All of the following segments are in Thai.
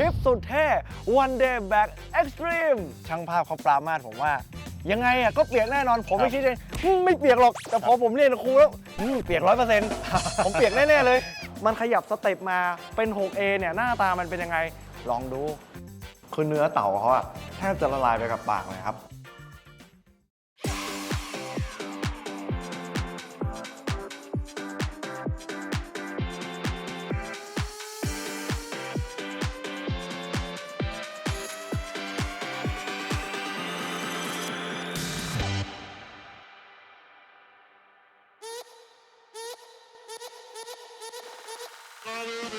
ริปสุดเท่ one day back extreme ช่างภาพเขาปรามาสผมว่า ยังไงอะก็เปียกแน่นอนผมไม่คิดเลยอืมไม่เปียกหรอก แต่พอผมเรียนกับครูแล้วอืมเปียกร้อยเปอร์เซ็นต์ผมเปียกแน่ๆเลย มันขยับสเต็ปมาเป็น 6A เนี่ยหน้าตามันเป็นยังไงลองดู คือเนื้อเต่าเขาอะแทบจะละลายไปกับปากเลยครับ ส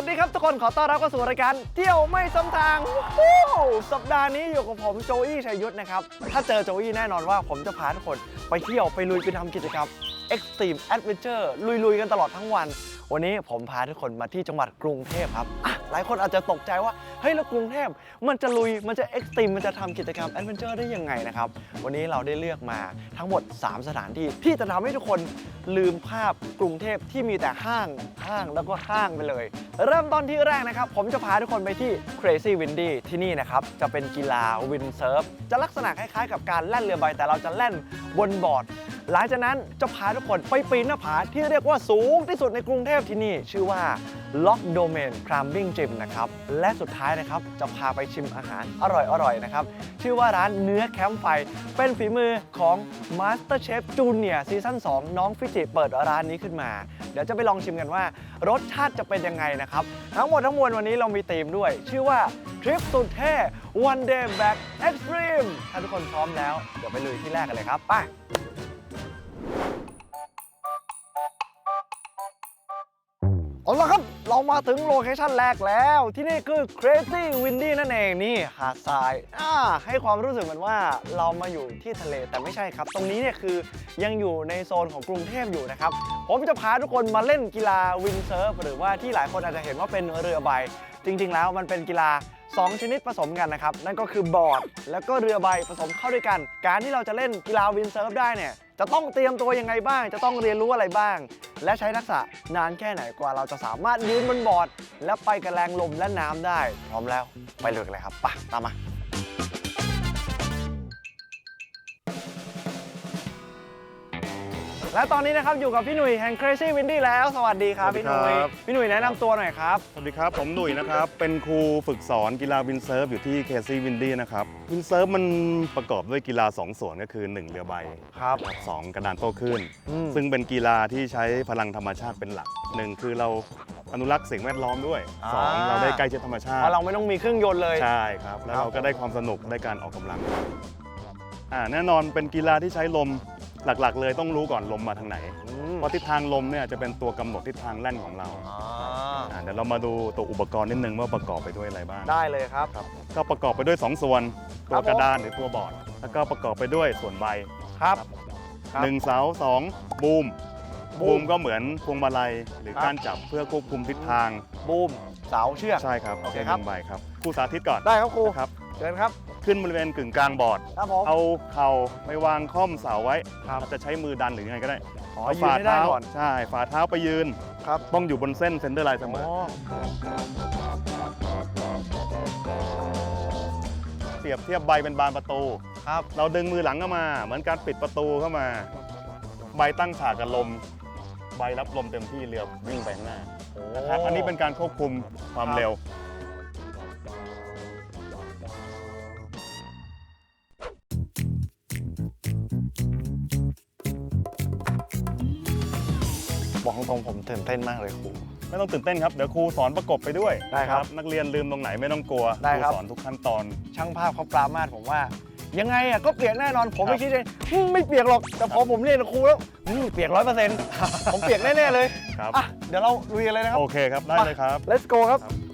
วัสดีครับทุกคนขอต้อนรับเข้าสู่รายการเที่ยวไม่ซ้ำทางวู้สัปดาห์นี้อยู่กับผมโจอี้ชัยยุทธนะครับ ถ้าเจอโจอี้แน่นอนว่าผมจะพาทุกคนไปเที่ยวไปลุยไปทำกิจกรรม Extreme Adventure ลุยๆ กันตลอดทั้งวัน วันนี้ผมพาทุกคนมาที่จังหวัดกรุงเทพครับอะหลายคนอาจจะตกใจว่า เฮ้ย แล้วกรุงเทพมันจะลุย มันจะเอ็กซ์ตรีม มันจะทำกิจกรรมแอดเวนเจอร์ได้ยังไงนะครับ วันนี้เราได้เลือกมาทั้งหมด 3 สถานที่ที่จะทำให้ทุกคนลืมภาพกรุงเทพที่มีแต่ห้างห้างแล้วก็ห้างไปเลย เริ่มต้นที่แรกนะครับ ผมจะพาทุกคนไปที่ Crazy Windy ที่นี่นะครับ จะเป็นกีฬาวินเซิร์ฟจะลักษณะคล้ายๆ กับการแล่นเรือใบแต่เราจะแล่นบนบอร์ด หลังจากนั้นจะพาทุกคนไปปีนหน้าผาที่เรียกว่าสูงที่สุดในกรุงเทพที่นี่ชื่อว่า Lock Domain Climbing Gym นะครับ และสุดท้ายนะครับจะพาไปชิมอาหารอร่อยๆนะครับ ชื่อว่าร้านเนื้อแคมป์ไฟ เป็นฝีมือของ Master Chef Junior ซีซั่น2น้องฟิจิเปิดร้านนี้ขึ้นมา เดี๋ยวจะไปลองชิมกันว่ารสชาติจะเป็นยังไงนะครับ ทั้งหมดทั้งมวลวันนี้เรามีธีมด้วย ชื่อว่าทริปสุดเท่ One Day Back Extreme ถ้าทุกคนพร้อมแล้วเดี๋ยวไปลุยที่แรกกันเลยครับไป เอาละครับ เรามาถึงโลเคชั่นแรกแล้ว ที่นี่คือ Crazy Windy นั่นเองนี่หาดทรายอ่าให้ความรู้สึกเหมือนว่าเรามาอยู่ที่ทะเลแต่ไม่ใช่ครับ ตรงนี้เนี่ยคือยังอยู่ในโซนของกรุงเทพอยู่นะครับ ผมจะพาทุกคนมาเล่นกีฬาวินเซิร์ฟหรือว่าที่หลายคนอาจจะเห็นว่าเป็นเรือใบ จริง ๆ แล้วมันเป็นกีฬา 2 ชนิดผสมกันนะครับ นั่นก็คือบอร์ด แล้วก็เรือใบผสมเข้าด้วยกัน การที่เราจะเล่นกีฬาวินเซิร์ฟได้เนี่ยจะต้องเตรียมตัวยังไงบ้าง จะต้องเรียนรู้อะไรบ้าง และใช้ทักษะนานแค่ไหนกว่าเราจะสามารถยืนบนบอร์ด และไปกับแรงลมและน้ำได้ พร้อมแล้วไปเลยเลยครับปะตามมา และตอนนี้นะครับอยู่กับพี่หนุ่ยแห่ง Crazy Windy แล้ว สวัสดีครับสวัสดีพี่หนุ่ยครับ พี่หนุ่ยแนะนำตัวหน่อยครับ สวัสดีครับ ผมหนุ่ยนะครับ เป็นครูฝึกสอนกีฬาวินเซิร์ฟอยู่ที่เคซี่วินดี้นะครับ วินเซิร์ฟมันประกอบด้วยกีฬา2ส่วนก็คือ 1 เรือใบครับสองกระดานโต้คลื่นอืม ซึ่งเป็นกีฬาที่ใช้พลังธรรมชาติเป็นหลักหนึ่งคือเราอนุรักษ์สิ่งแวดล้อมด้วยสองอ่าเราได้ใกล้ชิดธรรมชาเพติราะเราไม่ต้องมีเครื่องยนต์เลย ใช่ครับ แล้วครับเราก็ได้ความสนุกได้การออกกำลังอ่าแน่นอนเป็นกีฬาที่ใช้ลม หลักๆ เลยต้องรู้ก่อนลมมาทางไหนอืมเพราะทิศทางลมเนี่ยจะเป็นตัวกำหนดทิศทางแล่นของเราอ่าอ่าเดี๋ยวเรามาดูตัวอุปกรณ์นิดนึงว่าประกอบไปด้วยอะไรบ้าง ได้เลยครับครับก็ประกอบไปด้วย 2 ส่วน ครัตับวกระดานหรือตัวบอร์ด แล้วก็ประกอบไปด้วยส่วนใบครับ ครับ หนึ่งเสาสองบูมบูม บูมก็เหมือนพวงมาลัยหรือครับ การจับเพื่อควบคุมทิศทาง บูมเสาเชือก ใช่ครับโอเคใช้ครับ หนึ่งใบครับครูสาธิตก่อนได้ครับครู นะครับ เชิญครับ ขึ้นบริเวณกึ่งกลางบอร์ด ครับผม เอาเข่าไปวางค่อมเสาไว้ครับเราจะใช้มือดันหรือยังไงก็ได้อ๋อเอายืนฝ่าให้ได้เท้าก่อน ใช่ฝ่าเท้าไปยืน ครับ ต้องอยู่บนเส้นเซนเตอร์ไลน์เสมออ๋อเปรียบเทียบใบเป็นบานประตู ครับ เราดึงมือหลังเข้ามา เหมือนการปิดประตูเข้ามา ใบตั้งฉากกับลม ใบรับลมเต็มที่เรือวิ่งไปข้างหน้านะครับอันนี้เป็นการควบคุมความเร็ว บอกตรงๆผมตื่นเต้นมากเลยครู ไม่ต้องตื่นเต้นครับ เดี๋ยวครูสอนประกบไปด้วยได้ครับนักเรียนลืมตรงไหนไม่ต้องกลัวได้ครับ สอนทุกขั้นตอน ช่างภาพเขาปรามาสผมว่า ยังไงอะก็เปียกแน่นอน ผมครับไม่คิดเลยอืมไม่เปียกหรอก แต่พอผมเรียนกับครูแล้วอืมเปียกร้อยเปอร์เซ็นต์ผมเปียกแน่ๆเลยครับ อะเดี๋ยวเราลุยกันเลยนะครับ โอเคครับ ได้เลยครับ let's go ครับ ครับ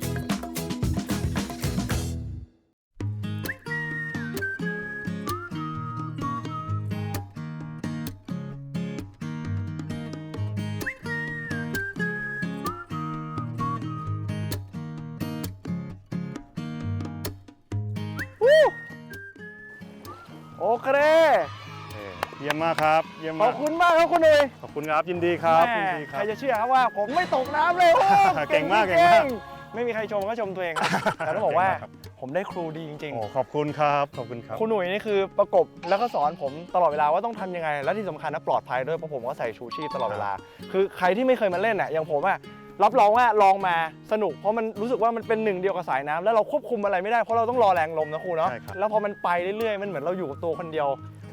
เยี่ยมขมาอกบคุณมากครับคุณหนุ่ยขอบคุณครับยินดีครับแม่ยินดีคใครัรบ จะเชื่อครับว่าผมไม่ตกน้ำเลยโอ้เก่งมากจริเก่งมากไม่มีใครชมก็ชมตัวเองครับแต่ต้องบอกว่าเก่งมากครับ ผมได้ครูดีจริง โอ้ขอบคุณครับขอบคุณครับ ๆ คุณหนุ่ยนี่คือประกบแล้วก็สอนผมตลอดเวลาว่าต้องทำยังไง และที่สำคัญนะปลอดภัยด้วยเพราะผมก็ใส่ชูชีพตลอดเวลา คือใครที่ไม่เคยมาเล่นอะอย่างผมอะรับรองว่าลองมาสนุก เพราะมันรู้สึกว่ามันเป็นหนึ่งเดียวกับสายน้ำแล้วเราควบคุมอะไรไม่ได้เพราะเราต้องรอแรงลมนะครูเนาะใช่ครับ แล้วพอมันไปเรื่อยๆมันเหมือนเราอยู่กับตัวคนเดียว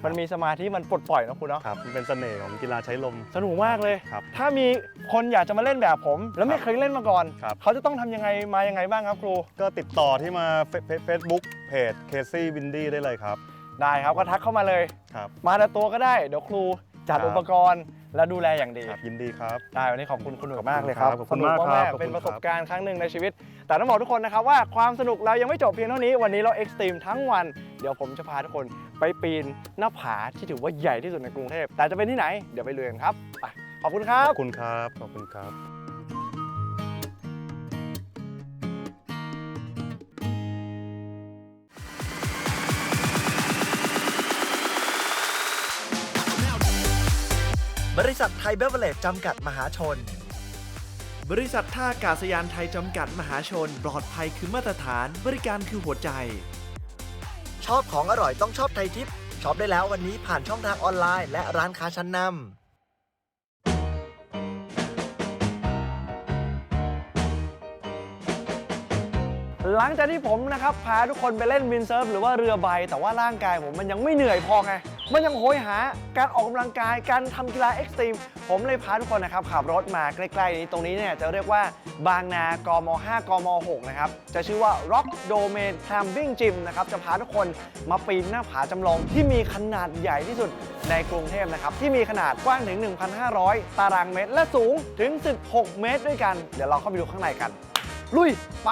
มันมีสมาธิมันปลดปล่อยนะครูเนาะครับมันเป็นเสน่ห์ของกีฬาใช้ลม สนุกมากเลย ครับถ้ามีคนอยากจะมาเล่นแบบผม แล้วไม่ครับเคยเล่นมาก่อน ครับ เขาจะต้องทำยังไงมายังไงบ้างครับครู ก็ติดต่อที่มาเฟซบุ๊กเพจเคซี่วินดี้ได้เลยครับได้ครับก็ทักเข้ามาเลย ครับ มาแต่ตัวก็ได้ เดี๋ยวครูจัดครับ อุปกรณ์ และดูแลอย่างดีครับยินดีครับ ได้วันนี้ขอบคุณคุณหนุ่ยมากเลยครับขอบคุณมากสนุครับๆขอบคุณเป็นประสบครับการณ์ครั้งหนึ่งในชีวิต แต่ต้องบอกทุกคนนะครับว่าความสนุกเรายังไม่จบเพียงเท่านี้วันนี้เราเอ็กซ์ตรีมทั้งวัน เดี๋ยวผมจะพาทุกคนไปปีนหน้าผาที่ถือว่าใหญ่ที่สุดในกรุงเทพแต่จะเป็นที่ไหนเดี๋ยวไปเรียนครับไปขอบคุณครัขบอบคุณครับขอบคุณครับ บริษัทไทยเบเวอร์เลจจำกัดมหาชน บริษัทท่าอากาศยานไทยจำกัดมหาชน ปลอดภัยคือมาตรฐานบริการคือหัวใจ ชอบของอร่อยต้องชอบไทยทิปช็อปได้แล้ววันนี้ผ่านช่องทางออนไลน์และร้านค้าชั้นนำหลังจากที่ผมนะครับพาทุกคนไปเล่นวินเซิร์ฟหรือว่าเรือใบ แต่ว่าร่างกายผมมันยังไม่เหนื่อยพอไง มันยังโหยหาการออกกำลังกายการทำกีฬาเอ็กซ์ตรีมผมเลยพาทุกคนนะครับขับรถมาใกล้ๆนี้ตรงนี้เนี่ยจะเรียกว่าบางนากม 5 กม 6 นะครับ จะชื่อว่า Rock Domain Climbing Gym นะครับ จะพาทุกคนมาปีนหน้าผาจำลองที่มีขนาดใหญ่ที่สุดในกรุงเทพนะครับ ที่มีขนาดกว้างถึง 1,500 ตารางเมตร และสูงถึง 16 เมตรด้วยกัน เดี๋ยวเราเข้าไปดูข้างในกัน ลุย ไป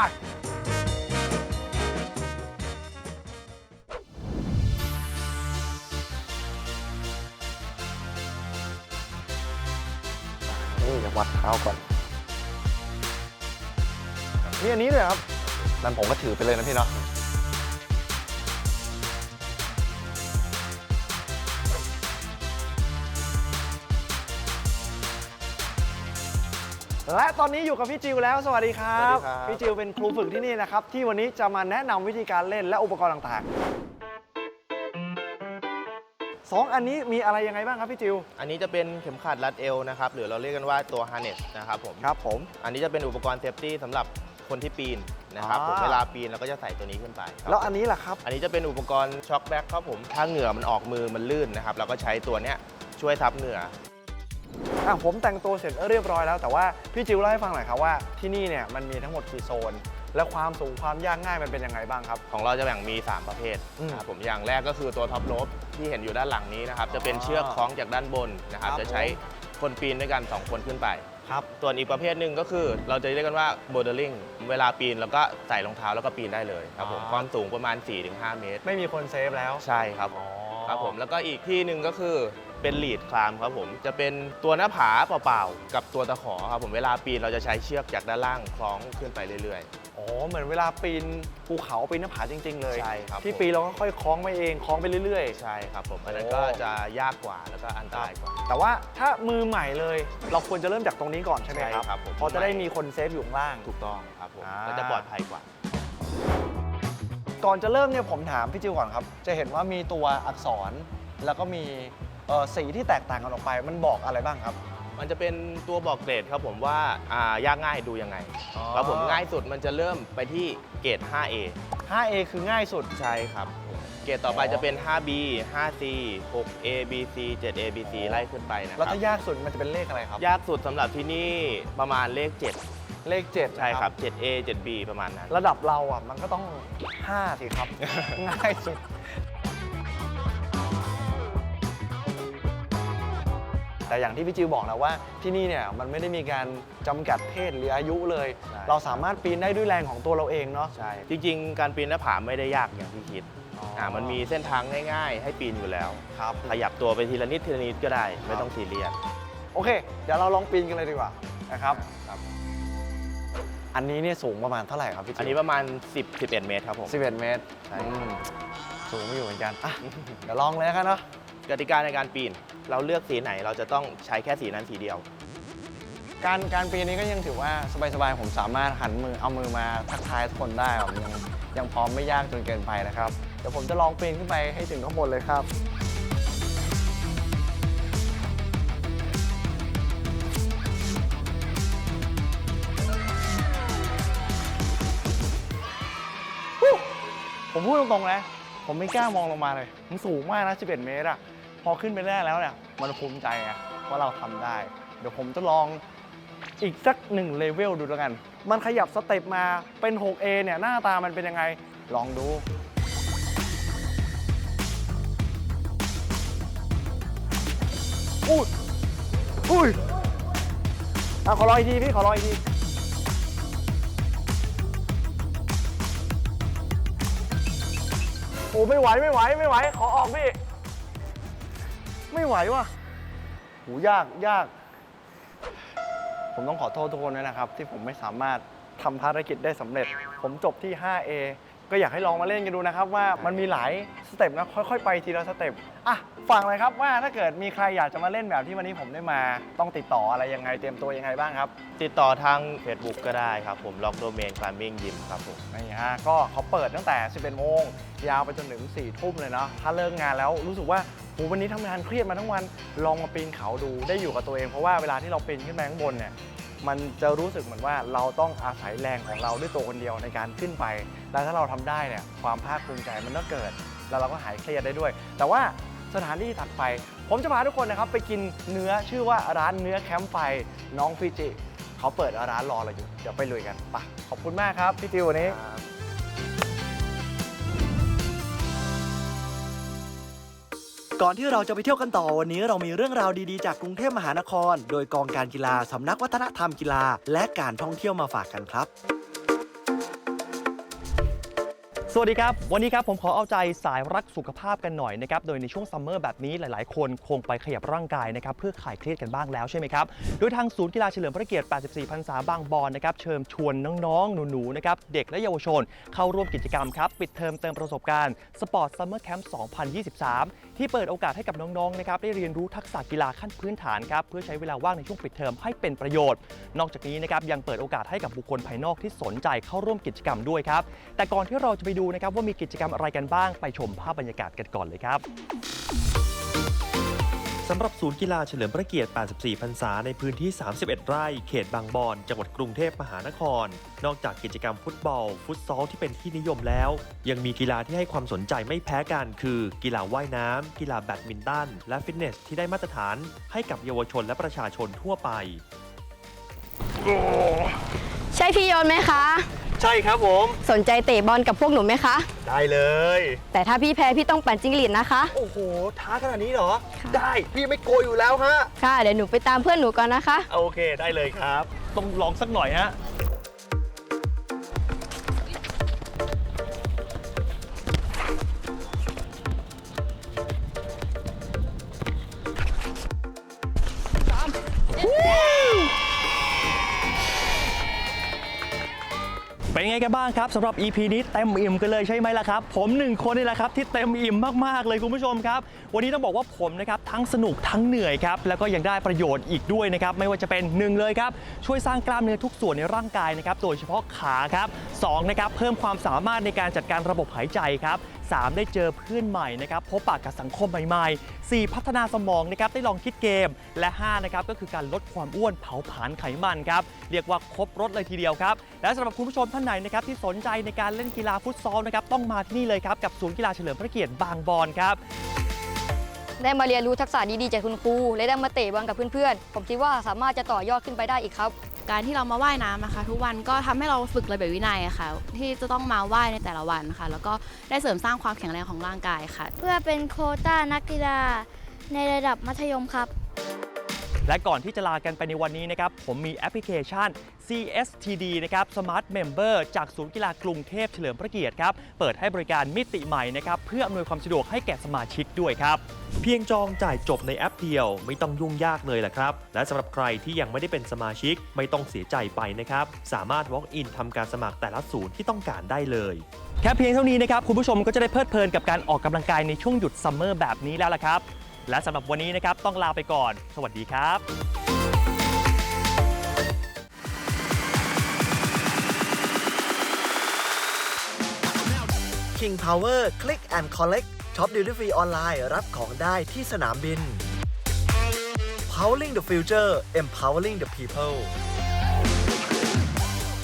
นี่จะวัดเท้าก่อนนี่อันนี้เลยครับนั่นผมก็ถือไปเลยนะพี่เนาะและตอนนี้อยู่กับพี่จิวแล้ว สวัสดีครับสวัสดีครับพี่จิวเป็นครูฝึกที่นี่นะครับ ที่วันนี้จะมาแนะนำวิธีการเล่นและอุปกรณ์ต่างๆ สองอันนี้มีอะไรยังไงบ้างครับพี่จิว อันนี้จะเป็นเข็มขัดรัดเอวนะครับ หรือเราเรียกกันว่าตัว harness นะครับผมครับผม อันนี้จะเป็นอุปกรณ์เซฟตี้สำหรับคนที่ปีนนะครับผมอ่า เวลาปีนเราก็จะใส่ตัวนี้ขึ้นไปครับแล้วอันนี้ล่ะครับ อันนี้จะเป็นอุปกรณ์ช็อคแบ็คครับผมถ้าเหงื่อมันออกมือมันลื่นนะครับเราก็ใช้ตัวเนี้ยช่วยทับเหงื่อ อะผมแต่งตัวเสร็จเรียบร้อยแล้ว แต่ว่าพี่จิวเล่าให้ฟังหน่อยครับว่าที่นี่เนี่ยมันมีทั้งหมดกี่โซน และความสูงความยากง่ายมันเป็นยังไงบ้างครับ ของเราจะแบ่งมี 3 ประเภทอืม นะครับผมอย่างแรกก็คือตัวท็อปโรป ที่เห็นอยู่ด้านหลังนี้นะครับ จะเป็นอ๋อเชือกคล้องจากด้านบนนะครับ ครับจะใช้คนปีนด้วยกัน 2 คนขึ้นไป ครับ ส่วนอีกประเภทหนึ่งก็คือ เราจะเรียกกันว่า bouldering เวลาปีนเราก็ใส่รองเท้าแล้วก็ปีนได้เลยครับผมอ๋อ ความสูงประมาณ 4-5 เมตร ไม่มีคนเซฟแล้ว ใช่ครับอ๋อครับผมแล้วก็อีกที่หนึ่งก็คือ เป็นลีดคลามครับผม จะเป็นตัวหน้าผาเปล่าๆ กับตัวตะขอครับผมเวลาปีนเราจะใช้เชือกจากด้านล่างคล้องขึ้นไปเรื่อย อ๋อเหมือนเวลาปีนภูเขาปีนหน้าผาจริง ๆ เลยใช่ครับ ที่ผมปีนเราก็ค่อยคล้องไปเองคล้องไปเรื่อย ๆ ใช่ครับผมอันนั้นโอ้ก็จะยากกว่าแล้วก็อันตรายกว่าๆแต่ว่าถ้ามือใหม่เลย เราควรจะเริ่มจากตรงนี้ก่อนใช่ไหมครับใช่ครับผมเพราะจะได้มีคนเซฟอยู่ข้างล่าง ถูกต้องครับผมอ่า ก็จะปลอดภัยกว่า ก่อนจะเริ่มเนี่ยผมถามพี่จิวก่อนครับ จะเห็นว่ามีตัวอักษรแล้วก็มี เอ่อสีที่แตกต่างกันออกไป มันบอกอะไรบ้างครับ มันจะเป็นตัวบอกเกรดครับผมว่าอ่ายากง่ายดูยังไงอ๋อ ครับผมง่ายสุดมันจะเริ่มไปที่เกรด 5A 5A คือง่ายสุด ใช่ครับ เกรดต่อไปอ๋อ จะเป็น 5B 5C 6A B C 7A B C ไล่ขึ้นไปนะคแล้วรับ ถ้ายากสุดมันจะเป็นเลขอะไรครับ ยากสุดสำหรับที่นี่ประมาณเลขเลข7 7ใช่ครับ 7A 7B ประมาณนั้น ระดับเราอะมันก็ต้อง 5 สิครับ ง่ายสุด แต่อย่างที่พี่จิวบอกนะว่าที่นี่เนี่ยมันไม่ได้มีการจำกัดเพศหรืออายุเลย ใช่ เราสามารถปีนได้ด้วยแรงของตัวเราเองเนาะใช่ จริง ๆ การปีนหน้าผาไม่ได้ยากอย่างที่คิดอ๋ออ่่ามันมีเส้นทางง่ายๆ ให้ปีนอยู่แล้ว ครับ ขยับตัวไปทีละนิดทีละนิดก็ได้ ไม่ต้องซีเรียสโอเค เดี๋ยวเราลองปีนกันเลยดีกว่านะครับ ครับ อันนี้เนี่ยสูงประมาณเท่าไหร่ครับพี่จิวอันนี้ประมาณ 10 11 เมตรครับผม 11 เมตรใช่ อืมสูงไม่อยู่เหมือนกันอะเดี๋ยวลองเลยแล้วกันเนาะ กติกาในการปีน เราเลือกสีไหนเราจะต้องใช้แค่สีนั้นสีเดียว การการปีนนี้ก็ยังถือว่าสบายๆผมสามารถหันมือเอามือมาทักทายทุกคนได้ครับยังยังพร้อมไม่ยากจนเกินไปนะครับ เดี๋ยวผมจะลองปีนขึ้นไปให้ถึงข้างบนเลยครับ ผมพูดตรงๆนะ ผมไม่กล้ามองลงมาเลย มันสูงมากนะ 11 เมตรอะ พอขึ้นไปได้แล้วเนี่ยมันภูมิใจไงว่าเราทำได้ เดี๋ยวผมจะลองอีกสักหนึ่งเลเวลดูแล้วกัน มันขยับสเต็ปมาเป็น 6A เนี่ยหน้าตามันเป็นยังไงลองดูอุ้ยอุ้ยอะขอรออีกทีพี่ขอรออีกทีโอ้ไม่ไหวไม่ไหวไม่ไหว ขอออกพี่ ไม่ไหวว่ะหูยากยาก ผมต้องขอโทษทุกคนด้วยนะครับ ที่ผมไม่สามารถทำภารกิจได้สำเร็จ ผมจบที่ 5A ก็อยากให้ลองมาเล่นกันดูนะครับว่ามันมีหลายสเต็ปนะค่อยๆไปทีละสเต็ปอะฟังเลยครับว่าถ้าเกิดมีใครอยากจะมาเล่นแบบที่วันนี้ผมได้มาต้องติดต่ออะไรยังไงเตรียมตัวยังไงบ้างครับ ติดต่อทาง Facebook ก็ได้ครับผมล็อกโดเมนคลามมิ่งยิมครับผมนี่ฮะก็เขาเปิดตั้งแต่ 11โมงยาวไปจนถึง4ทุ่มเลยเนาะถ้าเลิกงานแล้วรู้สึกว่าโหวันนี้ทำงานเครียดมาทั้งวันลองมาปีนเขาดูได้อยู่กับตัวเองเพราะว่าเวลาที่เราปีนขึ้นไปข้างบนเนี่ย มันจะรู้สึกเหมือนว่าเราต้องอาศัยแรงของเราด้วยตัวคนเดียวในการขึ้นไป แล้วถ้าเราทำได้เนี่ยความภาคภูมิใจมันก็เกิด แล้วเราก็หายเครียดได้ด้วย แต่ว่าสถานที่ถัดไป ผมจะพาทุกคนนะครับ ไปกินเนื้อชื่อว่าร้านเนื้อแคมป์ไฟน้องฟิจิเขาเปิดร้านรอเราอยู่ เดี๋ยวไปลุยกันไปะขอบคุณมากครับพี่ติววันนี้ ก่อนที่เราจะไปเที่ยวกันต่อวันนี้เรามีเรื่องราวดีๆจากกรุงเทพมหานคร โดยกองการกีฬาสำนักวัฒนธรรมกีฬา และการท่องเที่ยวมาฝากกันครับ สวัสดีครับ วันนี้ครับผมขอเอาใจสายรักสุขภาพกันหน่อยนะครับ โดยในช่วงซัมเมอร์แบบนี้หลาย ๆ คนคงไปขยับร่างกายนะครับเพื่อคลายเครียดกันบ้างแล้วใช่ไหมครับ โดยทางศูนย์กีฬาเฉลิมพระเกียรติ 84 พรรษาบางบอนนะครับเชิญชวนน้อง ๆ หนู ๆ นะครับเด็กและเยาวชน เข้าร่วมกิจกรรมครับปิดเทอมเติมประสบการณ์สปอร์ตซัมเมอร์แคมป์2023 ที่เปิดโอกาสให้กับน้อง ๆ นะครับได้เรียนรู้ทักษะกีฬาขั้นพื้นฐานครับเพื่อใช้เวลาว่างในช่วงปิดเทอมให้เป็นประโยชน์ นอกจากนี้นะครับยังเปิดโอกาสให้กับบุคคลภายนอกที่สนใจเข้าร่วมกิจกรรมด้วยครับแต่ก่อนที่เราจะไปดูนะครับว่ามีกิจกรรมอะไรกันบ้างไปชมภาพบรรยากาศกันก่อนเลยครับสำหรับศูนย์กีฬาเฉลิมพระเกียรติ 84 พรรษา ในพื้นที่ 31 ไร่ เขตบางบอน จังหวัดกรุงเทพมหานคร นอกจากกิจกรรมฟุตบอล ฟุตซอลที่เป็นที่นิยมแล้ว ยังมีกีฬาที่ให้ความสนใจไม่แพ้กัน คือ กีฬาว่ายน้ำ กีฬาแบดมินตัน และฟิตเนสที่ได้มาตรฐาน ให้กับเยาวชนและประชาชนทั่วไป ใช่พี่โยนไหมคะ ใช่ครับผม สนใจเตะบอลกับพวกหนูไหมคะ ได้เลย แต่ถ้าพี่แพ้พี่ต้องปั่นจิ้งหรีดนะคะ โอ้โห ท้าขนาดนี้เหรอ ได้พี่ไม่โกยอยู่แล้วฮะ ค่ะ เดี๋ยวหนูไปตามเพื่อนหนูก่อนนะคะ โอเคได้เลยครับ ต้องลองสักหน่อยฮะ กันบ้างครับสำหรับ EP นี้เต็มอิ่มกันเลยใช่ไหมล่ะครับ ผมหนึ่งคนนี่แหละครับที่เต็มอิ่มมากๆเลยคุณผู้ชมครับ วันนี้ต้องบอกว่าผมนะครับทั้งสนุกทั้งเหนื่อยครับแล้วก็ยังได้ประโยชน์อีกด้วยนะครับไม่ว่าจะเป็นหนึ่งเลยครับช่วยสร้างกล้ามเนื้อทุกส่วนในร่างกายนะครับโดยเฉพาะขาครับสองนะครับเพิ่มความสามารถในการจัดการระบบหายใจครับ 3 ได้เจอเพื่อนใหม่นะครับพบปะกับสังคมใหม่ๆ 4 พัฒนาสมองนะครับได้ลองคิดเกม และ5นะครับก็คือการลดความอ้วนเผาผลาญไขมันครับเรียกว่าครบรถเลยทีเดียวครับ และสำหรับคุณผู้ชมท่านไหนนะครับที่สนใจในการเล่นกีฬาฟุตซอลนะครับต้องมาที่นี่เลยครับกับศูนย์กีฬาเฉลิมพระเกียรติบางบอนครับ ได้มาเรียนรู้ทักษะดีๆจากคุณครูและได้มาเตะบอลกับเพื่อนๆ ผมคิดว่าสามารถจะต่อยอดขึ้นไปได้อีกครับ การที่เรามาว่ายน้ำนะคะ ทุกวันก็ทำให้เราฝึกระเบียบวินัยอะค่ะ ที่จะต้องมาว่ายในแต่ละวันค่ะ แล้วก็ได้เสริมสร้างความแข็งแรงของร่างกายค่ะ เพื่อเป็นโควต้านักกีฬาในระดับมัธยมครับ และก่อนที่จะลากันไปในวันนี้นะครับ ผมมีแอปพลิเคชัน CSTD นะครับ Smart Member จากศูนย์กีฬากรุงเทพเฉลิมพระเกียรติครับ เปิดให้บริการมิติใหม่นะครับ เพื่ออำนวยความสะดวกให้แก่สมาชิกด้วยครับ เพียงจองจ่ายจบในแอปเดียว ไม่ต้องยุ่งยากเลยแหละครับ และสำหรับใครที่ยังไม่ได้เป็นสมาชิกไม่ต้องเสียใจไปนะครับ สามารถ walk in ทำการสมัครแต่ละศูนย์ที่ต้องการได้เลยแค่เพียงเท่านี้นะครับคุณผู้ชมก็จะได้เพลิดเพลินกับการออกกำลังกายในช่วงหยุดซัมเมอร์แบบนี้แล้วล่ะครับ และสำหรับวันนี้นะครับต้องลาไปก่อน สวัสดีครับ King Power Click and Collect ช็อปดิวตี้ฟรีออนไลน์รับของได้ที่สนามบิน Powering the Future Empowering the People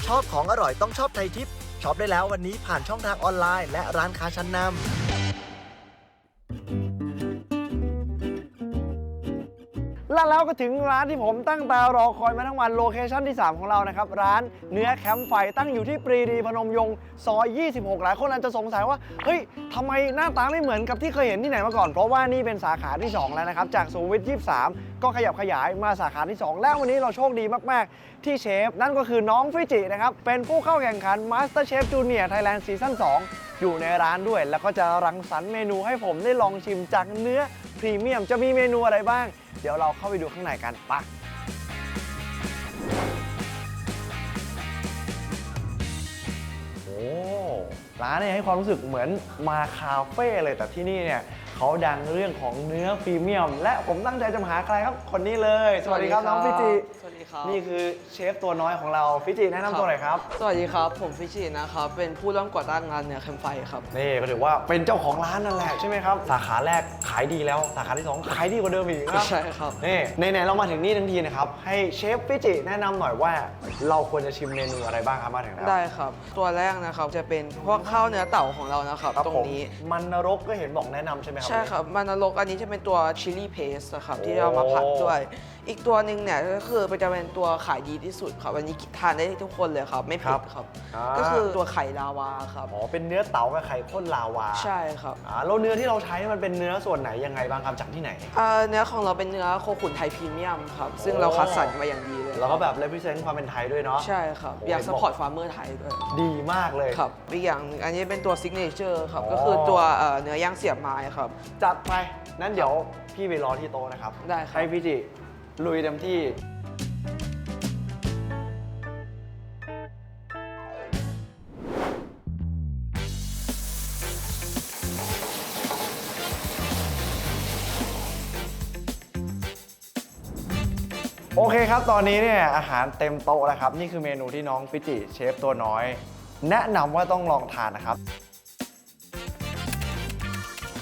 ชอบของอร่อยต้องชอบไทยทิปช็อปได้แล้ววันนี้ผ่านช่องทางออนไลน์และร้านค้าชั้นนำ และแล้วก็ถึงร้านที่ผมตั้งตารอคอยมาทั้งวันโลเคชั่นที่ 3 ของเรานะครับ ร้านเนื้อแคมป์ไฟตั้งอยู่ที่ปรีดีพนมยงค์ซอย 26 หลายคนอาจจะสงสัยว่า เฮ้ยทำไมหน้าตาไม่เหมือนกับที่เคยเห็นที่ไหนมาก่อน เพราะว่านี่เป็นสาขาที่ 2 แล้วนะครับ จากสุวิท23 ก็ขยับขยายมาสาขาที่ 2 แล้ววันนี้เราโชคดีมาก ๆ ที่เชฟ นั่นก็คือน้องฟิจินะครับเป็นผู้เข้าแข่งขัน Master Chef Junior Thailand Season 2 อยู่ในร้านด้วย แล้วก็จะรังสรรค์เมนูให้ผมได้ลองชิมจากเนื้อ รีเมียมจะมีเมนูอะไรบ้าง เดี๋ยวเราเข้าไปดูข้างในกันปะโอ้ร้านเนี่ยให้ความรู้สึกเหมือนมาคาเฟ่เลยแต่ที่นี่เนี่ยเขาดังเรื่องของเนื้อพรีเมียม และผมตั้งใจจะมาหาใครครับคนนี้เลย สวัสดีครับน้องฟิจิสวัส ดีครับ นี่คือเชฟตัวน้อยของเราฟิจิแนะนำตัวหน่อยครับสวัสดีครับ ผมฟิชินะครับ เป็นผู้ร่วมก่อตั้งงานเนี่ยแคมไฟครับ นี่ก็ถือว่าเป็นเจ้าของร้านนั่นแหละใช่ไหมครับสาขาแรกขายดีแล้วสาขาที่สองขายดีกว่าเดิมอีกนะครับใช่ครับ นี่ไหนๆเรามาถึงนี่ทั้งทีนะครับให้เชฟฟิจิแนะนำหน่อยว่า เราควรจะชิมเมนูอะไรบ้างครับมาถึงแล้วได้ครับ ตัวแรกนะครับจะเป็นพวกข้าวเนื้อเต่าของเรานะครับ ครับตรงผมนี้ มันนรกก็เห็นบอกแนะนำใช่ไหมครับ ใช่ครับ มานรกอันนี้จะเป็นตัวชิลลี่เพสครับ ที่เรามาผัดด้วย อีกตัวหนึ่งเนี่ยก็คือมันจะเป็นตัวขายดีที่สุดครับอันนี้ทานได้ทุกคนเลยครับ ไม่ครัผิบดครับอ่าก็คือตัวไข่ลาวาครับอ๋อเป็นเนื้อเต่ากับไข่ข้นลาวาใช่ครับอ่าแล้วเนื้อที่เราใช้มันเป็นเนื้อส่วนไหนยังไงบ้างครับจากที่ไหน เอ่อเนื้อของเราเป็นเนื้อโคขุนไทยพรีเมียมครับ ซึ่งโอ้เราคัดสรรมาอย่างดีเลยแล้วก็แบบ represent ความเป็นไทยด้วยเนาะ ใช่ครับโอ้อยากเห็สนบอกปอร์ตฟาร์มเมอร์ไทยด้วยดีมากเลย ครับอีกอย่างหนึ่งอันนี้เป็นตัวซิกเนเจอร์ครับ อ๋อ ก็คือตัวเอ่อเนื้อย่างเสียบไม้ครับ จัดไป นั้นเดี๋ยวพี่ไปรอที่โต๊ะนะครับ ได้ครับ ให้พี่จิ ลุยเต็มที่ โอเคครับ ตอนนี้เนี่ยอาหารเต็มโต๊ะแล้วครับ นี่คือเมนูที่น้องฟิจิเชฟตัวน้อย แนะนำว่าต้องลองทานนะครับ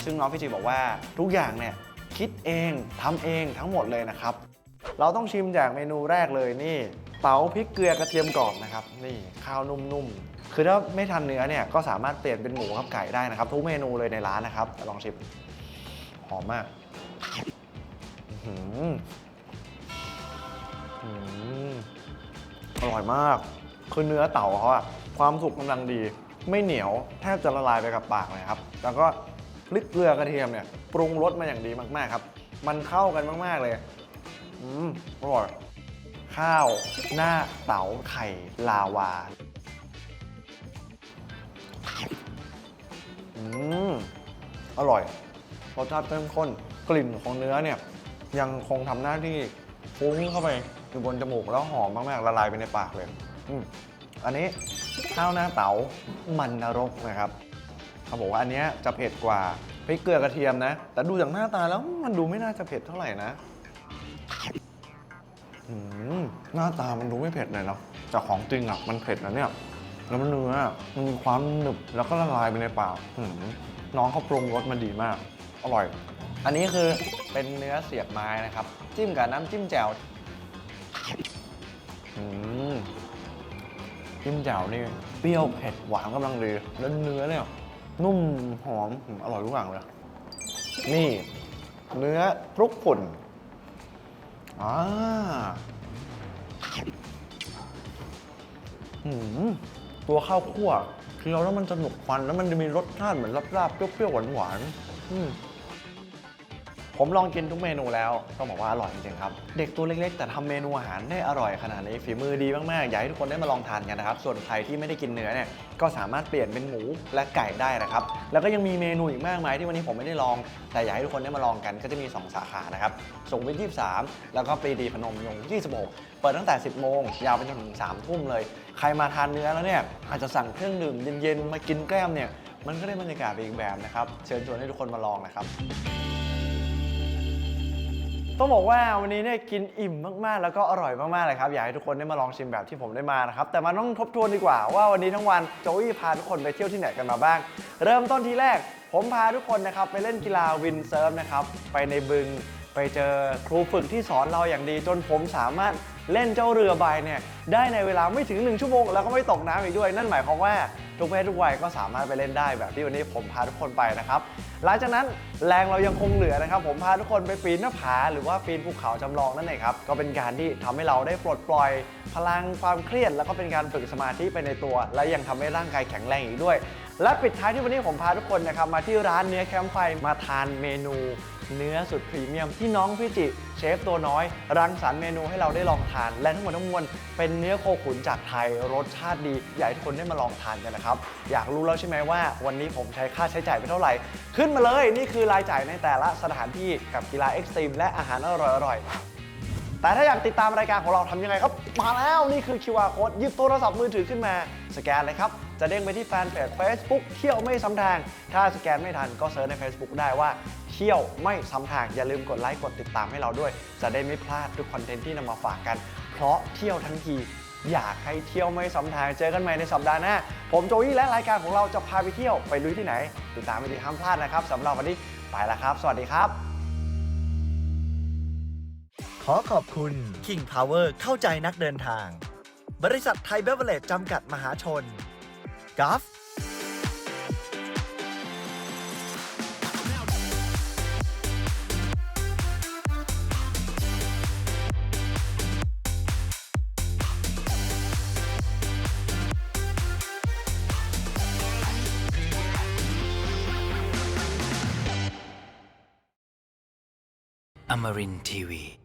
ซึ่งน้องฟิจิบอกว่าทุกอย่างเนี่ยคิดเองทำเองทั้งหมดเลยนะครับ เราต้องชิมจากเมนูแรกเลยนี่เต๋าพริกเกลือกระเทียมกรอบนะครับ นี่ข้าวนุ่มๆ คือถ้าไม่ทานเนื้อเนี่ยก็สามารถเปลี่ยนเป็นหมูกับไก่ได้นะครับ ทุกเมนูเลยในร้านนะครับ ลองชิม หอมมากอื้อหืออื้อหืออร่อยมาก คือเนื้อเต่าเขาอะความสุกกำลังดี ไม่เหนียวแทบจะละลายไปกับปากเลยครับ แล้วก็พริกเกลือกระเทียมเนี่ยปรุงรสมาอย่างดีมากๆครับ มันเข้ากันมาก ๆ เลย อืมอร่อย ข้าว หน้าเต๋าไข่ลาวา อืม อร่อย รสชาติเข้มข้น กลิ่นของเนื้อเนี่ย ยังคงทำหน้าที่ฟุ้งเข้าไปอยู่บนจมูกแล้วหอมมากๆ ละลายไปในปากเลย อืมอันนี้ข้าวหน้าเต๋ามันนรกนะครับเขาบอกว่าอันเนี้ยจะเผ็ดกว่าพริกเกลือกระเทียมนะ แต่ดูจากหน้าตาแล้วมันดูไม่น่าจะเผ็ดเท่าไหร่นะ อืมหน้าตามันดูไม่เผ็ดเลยเนาะแต่ของจริงอะมันเผ็ดนะเนี่ย แล้วมันเนื้ออะมันมีความหนึบแล้วก็ละลายไปในปากอืมน้องเขาปรุงรสมาดีมาก อร่อย อันนี้คือเป็นเนื้อเสียบไม้นะครับ จิ้มกับน้ำจิ้มแจ่วอืมจิ้มแจ่วนี่เปรี้ยวเผ็ดหวานกำลังดีแล้วเนื้อเนี่ย นุ่มหอมอืมอร่อยทุกอย่างเลย นี่ เนื้อคลุกฝุ่น อ่าหืมตัวข้าวคั่วเคี้ยวแล้วมันสนุกฟันแล้วมันจะมีรสชาติเหมือนลาบๆเปรี้ยวๆหวานๆอืม ผมลองกินทุกเมนูแล้วต้องบอกว่าอร่อยจริงๆครับ เด็กตัวเล็กๆ แต่ทำเมนูอาหารได้อร่อยขนาดนี้ฝีมือดีมากๆ อยากให้ทุกคนได้มาลองทานกันนะครับ ส่วนใครที่ไม่ได้กินเนื้อเนี่ยก็สามารถเปลี่ยนเป็นหมูและไก่ได้นะครับ แล้วก็ยังมีเมนูอีกมากมายที่วันนี้ผมไม่ได้ลอง แต่อยากให้ทุกคนได้มาลองกันก็จะมี 2 สาขานะครับสุขมวิท23 แล้วก็ปรีดีพนมยงค์26 เปิดตั้งแต่ 10 โมง ยาวไปจนถึง3ทุ่มเลย ใครมาทานเนื้อแล้วเนี่ยอาจจะสั่งเครื่องดื่มเย็นๆมากินแกล้มเนี่ยมันก็ได้บรรยากาศไปอีกแบบนะครับเชิญชวนให้ทุกคนมาลองนะครับ ต้องบอกว่าวันนี้เนี่ยกินอิ่มมากๆ แล้วก็อร่อยมากๆเลยครับ อยากให้ทุกคนได้มาลองชิมแบบที่ผมได้มานะครับ แต่มาต้องทบทวนดีกว่าว่าวันนี้ทั้งวันโจวี่พาทุกคนไปเที่ยวที่ไหนกันมาบ้าง เริ่มต้นทีแรก ผมพาทุกคนนะครับไปเล่นกีฬาวินเซิร์ฟนะครับไปในบึง ไปเจอครูฝึกที่สอนเราอย่างดีจนผมสามารถ เล่นเจ้าเรือใบเนี่ยได้ในเวลาไม่ถึง 1 ชั่วโมง แล้วก็ไม่ตกน้ำอีกด้วย นั่นหมายความว่าทุกเพศทุกวัยก็สามารถไปเล่นได้แบบที่วันนี้ผมพาทุกคนไปนะครับหลังจากนั้นแรงเรายังคงเหลือนะครับ ผมพาทุกคนไปปีนหน้าผาหรือว่าปีนภูเขาจำลองนั่นเองครับก็เป็นการที่ทำให้เราได้ปลดปล่อย พลังความเครียด แล้วก็เป็นการฝึกสมาธิไปในตัว และยังทำให้ร่างกายแข็งแรงอีกด้วย และปิดท้ายที่วันนี้ผมพาทุกคนนะครับมาที่ร้านเนื้อแคมป์ไฟมาทานเมนู เนื้อสุดพรีเมียมที่น้องพิจิเชฟตัวน้อย รังสรรค์เมนูให้เราได้ลองทาน และทั้งหมดทั้งมวลเป็นเนื้อโคขุนจากไทยรสชาติดีอยากให้ทุกคนได้มาลองทานกันนะครับ อยากรู้แล้วใช่ไหมว่า วันนี้ผมใช้ค่าใช้จ่ายไปเท่าไหร่ ขึ้นมาเลยนี่คือรายจ่ายในแต่ละสถานที่กับกีฬาเอ็กซ์ตรีมและอาหารอร่อยๆแต่ถ้าอยากติดตามรายการของเราทำยังไงครับ มาแล้วนี่คือ QR code หยิบโทรศัพท์มือถือขึ้นมา สแกนเลยครับ จะเด้งไปที่แฟนเพจ Facebook เที่ยวไม่ซ้ำทาง ถ้าสแกนไม่ทันก็เซิร์ชใน Facebook ได้ว่า เที่ยวไม่ซ้ำทางอย่าลืมกดไลค์กดติดตามให้เราด้วย จะได้ไม่พลาดทุกคอนเทนต์ที่นำมาฝากกัน เพราะเที่ยวทั้งทีอยากให้เที่ยวไม่ซ้ำทางเจอกันใหม่ในสัปดาห์หน้า ผมโจวี่และรายการของเราจะพาไปเที่ยวไปลุยที่ไหน ติดตามไปดีห้ามพลาดนะครับสำหรับวันนี้ไปแล้วครับ สวัสดีครับ ขอขอบคุณ King Power เข้าใจนักเดินทาง บริษัทไทยเบเวอร์เลจจำกัดมหาชนกัฟ Amarin Tiwi.